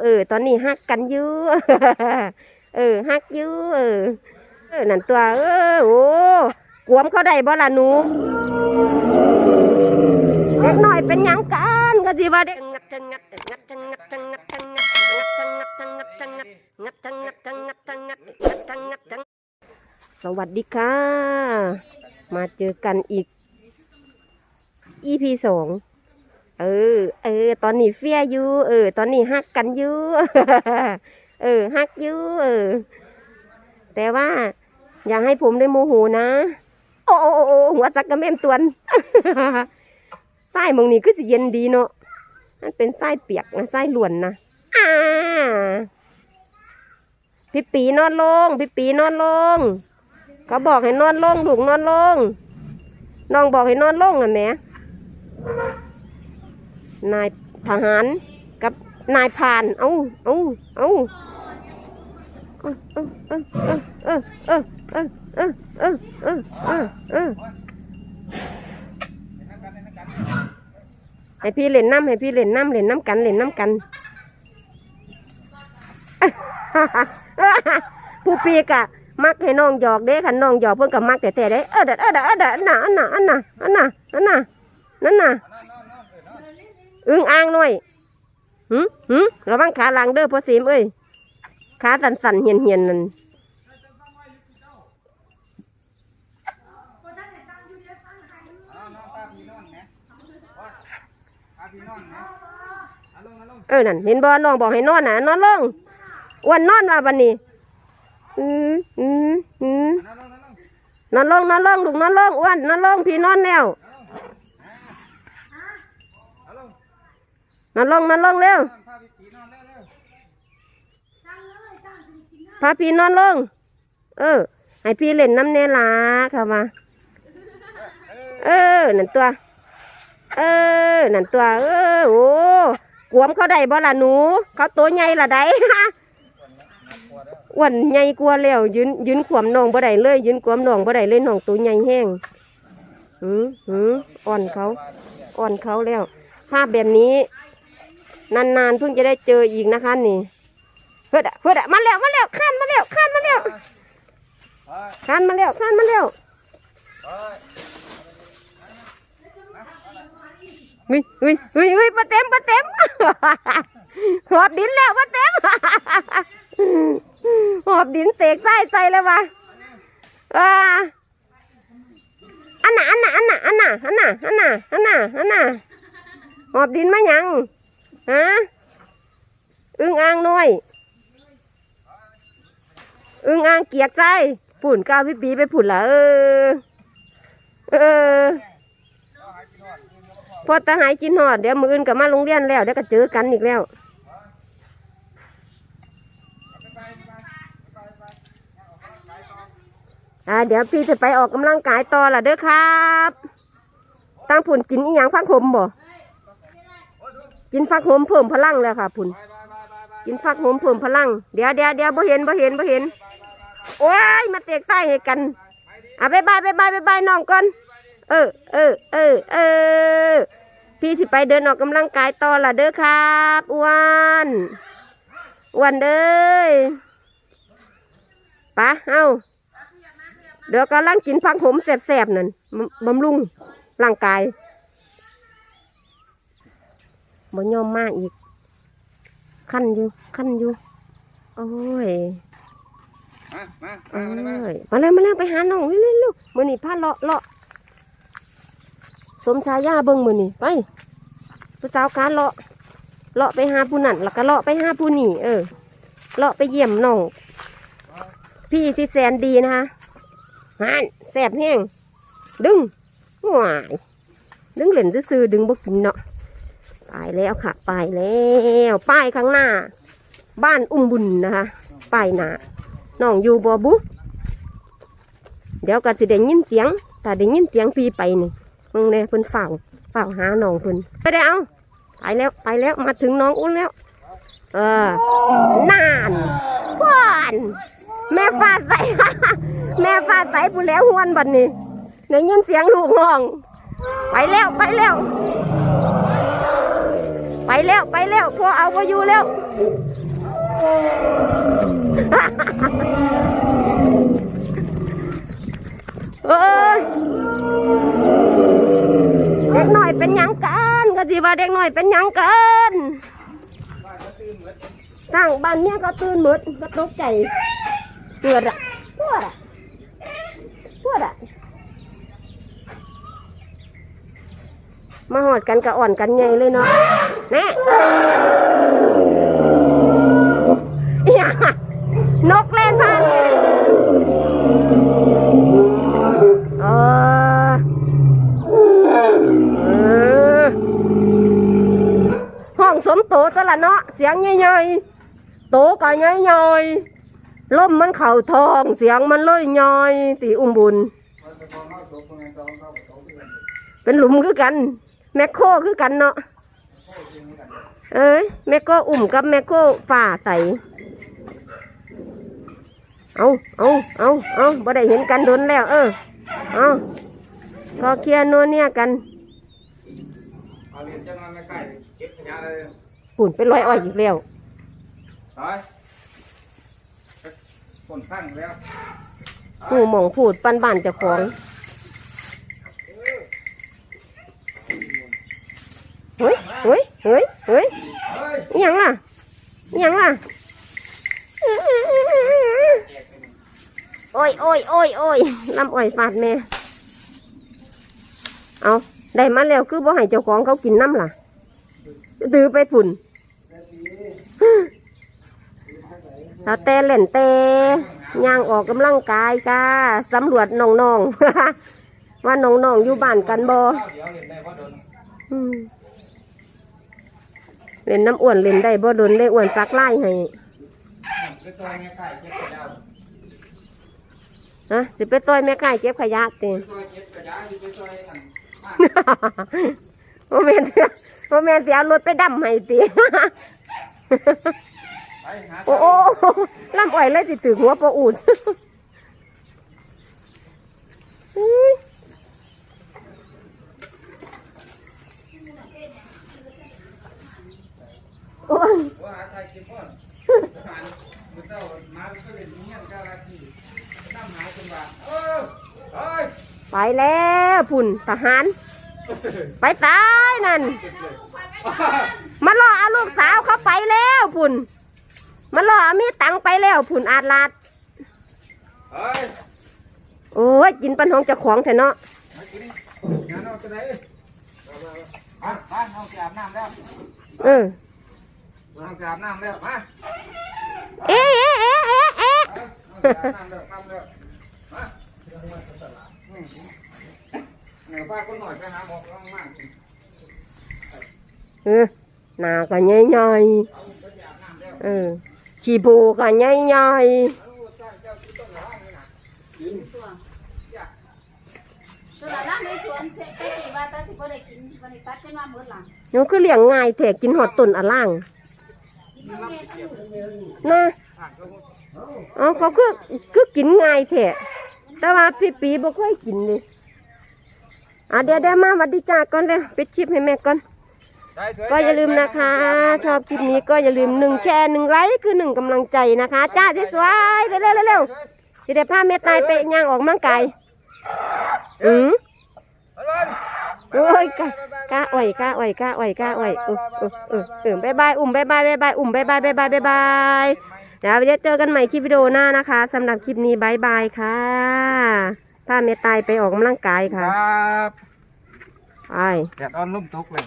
เออ ตอนนี้ฮักกันอยู่เออฮักอยู่เออเออนั่นตัวเออโอ้กวมเขาได้บ่ล่ะหนูเล็กหน้อยเป็นยังกันก็สิว่าเด็กงัดจังงัดงัดจังงัดจังงัดจังงัดงัดจังงัดจังงัดงัดจังงัดจังงัดจังงัดงัดจังงัดจังสวัสดีค่ะ มาเจอกันอีก EP สอง เออ เออ ตอนนี้เฟียอยู่เออ ตอนนี้ฮักกันอยู่เออฮักอยู่เออ แต่ว่า อย่าให้ผมได้โมโหนะ โอ้โอ้โอ้หัวจักกระแม่มตวนไส้มองนี้คือสิเย็นดีเนาะมันเป็นไส้เปียกนะไส้หลวนนะอ่าพี่ปีนอนลงพี่ปีนอนลง เขาบอกให้นอนลงถูกนอนลงน้องบอกให้นอนลงอะแม่ นายทหารกับนายพรานเอาเอาเอาเออเออเออเออเออเออเออเออเออเออเออให้พี่เล่นน้ำให้พี่เล่นน้ำเล่นน้ำกันเล่นน้ำกันผู้ปีกะมักให้น้องหยอกเด้ขันน้องหยอกเพิ่นกับมักแต่แต่ได้เออเด้อเออเด้อเออเด้ออันน่ะอันน่ะอันน่ะอันน่ะอันน่ะนั่นน่ะ อึ้งอ่างหน่อยหืมหืมระวังขาหลังเด้อพ่อสีมเอ้ยขาสั่นสั่นๆเหียนเหียนๆนั่นเออนั่นเห็นบอน้องบอกให้นอนนะนอนลงอ้วันนอนว่าบันนี้อืมอืมอืมนอนลงนอนลงลูกนอนลงอ้วนนอนลงพี่นอนแล้ว นอนลงนอนลงเร็วพาพี่นอนลง เออ ให้พี่เล่นน้ำเนลาเข้ามา เออ นั่นตัว เออ นั่นตัว เออ โอ้กวมเขาได้บ่ล่ะหนู เขาตัวใหญ่ละได้อ้วนใหญ่กลัวแล้วยืนยืนขวมนองบ่ได้เลย ยืนขวมนองบ่ได้เลยนองตัวใหญ่แห้งหืมหืมอ่อนเขา อ่อนเขาแล้วภาพแบบนี้ นานๆเพิ่งจะได้เจออีกนะคะนี่เพื่อดะเพื่อดะมาแล้วมาแล้วข้นมาแล้วข้นมาแล้วข้นมาแล้วข้นมาแล้ววิวิวิวิปลาเต็มปลาเต็มหอบดินแล้วปลาเต็มหอบดินเสกใส่ใส่เลยวะว้าอันน่ะอันน่ะอันน่ะอันน่ะอันน่ะอันน่ะอันน่ะอันน่ะหอบดินมายัง ฮะอึ้งอ่างน้อย อึ้งอ่างเกียกใจผุ่นก้าวพี่ปีไปผุ่นละเออ เออพอตาหายกินหอดเดี๋ยวมืออื่นกับมาโรงเรียนแล้วเดี๋ยวก็เจอกันอีกแล้วอ่าเดี๋ยวพี่จะไปออกกำลังกายต่อละเด้อครับ ตั้งผุ่นกินอีหยังฟักหมบ่ กินฟักหมเพิ่มพลังแล้วค่ะพุ่นกินฟักหมเพิ่มพลัง เดี๋ยวเดี๋ยวเดี๋ยวบ่เห็นบ่เห็นบ่เห็น โอ้ย มาเตะใต้ให้กันอะบายบายบายบายบายบายน้องก่อน เออเออเออเออพี่สิไปเดินออกกำลังกายต่อละเด้อครับอ้วนอ้วนเด้ยปะเอ้าเดี๋ยวกำลังกินฟักหมแสบๆนั่นบำรุงร่างกาย บ่ยอมมากอีก ขั้นอยู่ขั้นอยู่ โอ้ยมามาเอ้มามาเลยยมาแล้วมาแล้วไปหาน้องเร็วๆลูกมือนี่พาเลาะเลาะสมชายาเบิ่งมือนี่ไปผู้สาวการเลาะเลาะไปหาผู้นั่นแล้วก็เลาะไปหาผู้นี่เออเลาะไปเยี่ยมน้องพี่ที่แสนดีนะคะฮันแสบแห้งดึงหวายดึงเหรียญซื้อๆดึงบ่กินเนาะ ไปแล้วค่ะ ไปแล้วป้ายข้างหน้า บ้านอุ้มบุญนะคะป้ายหน้าน้องอยู่บ่บุเดี๋ยวก็สิได้ยินเสียงถ้าได้ยินเสียงพี่ไปนี่มึงเนี่ยเพิ่นเฝ้าเฝ้าหาน้องเพิ่นไปได้เอาไปแล้วไปแล้วมาถึงน้องอุ้นแล้ว เออนานพวนแม่ฟาดใส่แม่ฟาดใส่ผู้แล้วหวนบัดนี้ได้ยินเสียงลูกห้อง ไปแล้วไปแล้ว ไปแล้วไปแล้วพวกเอาก็อยู่แล้วเอ้ยเด็กหน่อยเป็นยังกันก็สิว่าเด็กหน่อยเป็นยังกันสร้างบ้านเมียก็ตื่นหมดก็ตกใจเกิดอะปวดอะปวดอะ มาหอดกันกะอ่อนกันใหญ่เลยเนาะแน่นกเล่นพันเออห้องสมโตตัวละเนาะเสียงใหญ่ๆโตก็ใหญ่ๆลมมันเข่าทองเสียงมันเลยย่อยตีอุ้มบุญ เป็นหลุมคือกัน แมคโครคือกันเนาะเอ้ยแมคโครอุ่มกับแมคโครฝ่าใสเอาเอาเอาเอาบ่ได้เห็นกันโดนแล้ว เออเอาก็เคลียร์โน่นเนี่ยกันเอาเรียนจังมันไม่ใกล้เก็บขยะเลยปุ่นเป็นรอยอ้อยอีกแล้วตายคนข้างแล้วผู้หมองพูดปันบ้านเจ้าของ เฮ้ยเฮ้ยเฮ้ยยังล่ะยังล่ะโอ้ยโอ้ยโอ้ยโอ้ยลำอ้อยฟาดแม่เอาได้มาแล้วคือบ่ให้เจ้าของเขากินน้ำล่ะตือไปผุ่นถ้าแต่เล่นแต่ย่างออกกำลังกายกาสำรวจน้องๆว่าน้องๆอยู่บ้านกันบ่ เดี๋ยวเห็นได้เพราะโดนอืมเล่นน้ำอ้วนเล่นได้บ่โดนได้อ้วนซักไล่ให้ไปตัวไม่ใกล้เก็บขยะฮะสิไปต้อยแม่ไก่เก็บขยะเต็ไปตัวเก็บขยะอยู่ไปตัวอันมาโมเมนเสียโมเมนเสียรถไปดำให้ตีไปหาโอ้โอ้ลำอ้อยเลยสิถึงหัวปะอูด อื้อโอ้ย ว่าหาใครกินพ่อนหาบุตรเจ้ามาไปก็เลยเงี้ยเจ้าหน้าที่นั่งหาจนว่าเออเฮ้ยไปแล้วพุ่นทหาร ไปตายนั่น มันรอเอาลูกสาวเขาไปแล้วพุ่น มันรอเอามีตังไปแล้ว พุ่นอาดลาดเฮ้ยโอ้ยกินปันของเจ้าของแท้เนาะมากินงานเอาจะไหนมาบ้าเอาไปอาบน้ำแล้ว เออ เอาไปอาบน้ำแล้วมาเอ๊ะเอ๊ะเอ๊ะเอ๊ะเอ๊ะเอาไปอาบน้ำแล้วน้ำแล้วมาเหนือป้าก็หน่อยไปหาหมอข้างล่างเออหน้าก็ใหญ่ๆเออขี้โพก็ใหญ่ตลาดน้ำในสวนเสร็จไปกี่วันตอนที่พอได้กินวันนี้ตัดขึ้นมาหมดหลังๆมันคือเลี้ยงง่ายแท้กินหอดต้นอะล่าง นะอ๋อเขาคือคือกินง่ายแท้แต่ว่าพี่ปีบ่ค่อยกินเลยอะเดี๋ยวเดี๋ยวมาวัดดีจ้าก่อนเลยปิดคลิปให้แม่ก่อน ก็อย่าลืมนะคะ ชอบคลิปนี้ก็อย่าลืมหนึ่งแชร์หนึ่งไลค์คือหนึ่งกำลังใจนะคะ จ้าสวยๆเร็วๆเร็วๆจะได้พาแม่ตายไปย่างออกกำลังกายอืม โอ้ยกะกะอ่อยกะอ่อยกะอ่อยกะอ่อยเออเออเออเออบายบายอุ่มบายบายบายบายอุ่มบายบายบายบายบายบายเดี๋ยวจะเจอกันใหม่คลิปวิดีโอหน้านะคะสำหรับคลิปนี้บายบายค่ะพาแม่ตายไปออกกำลังกายคค่ะรับไปแดดอ่อนลุ่มตกเลย